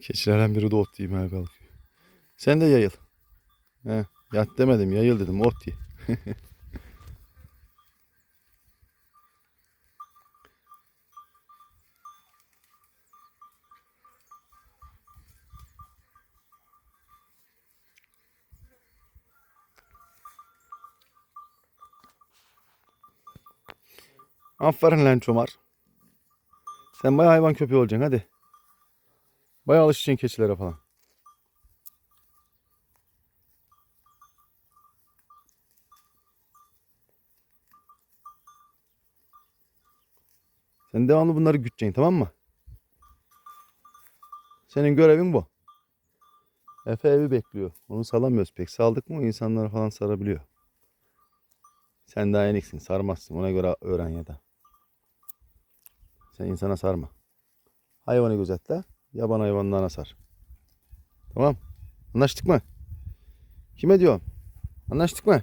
Keçilerden biri de ot yemeye kalkıyor. Sen de yayıl. He, yat demedim yayıl dedim ot ye. Aferin lan çomar. Sen bayağı hayvan köpeği olacaksın hadi. Bayağı alışacaksın keçilere falan. Sen devamlı bunları güteceksin tamam mı? Senin görevin bu. Efe evi bekliyor. Onu salamıyoruz pek. Saldık mı o insanları falan sarabiliyor. Sen daha yeniksin. Sarmazsın. Ona göre öğren ya da. Sen insana sarma. Hayvanı gözetle. Yaban hayvanlarına sar. Tamam. Anlaştık mı? Kime diyorum? Anlaştık mı?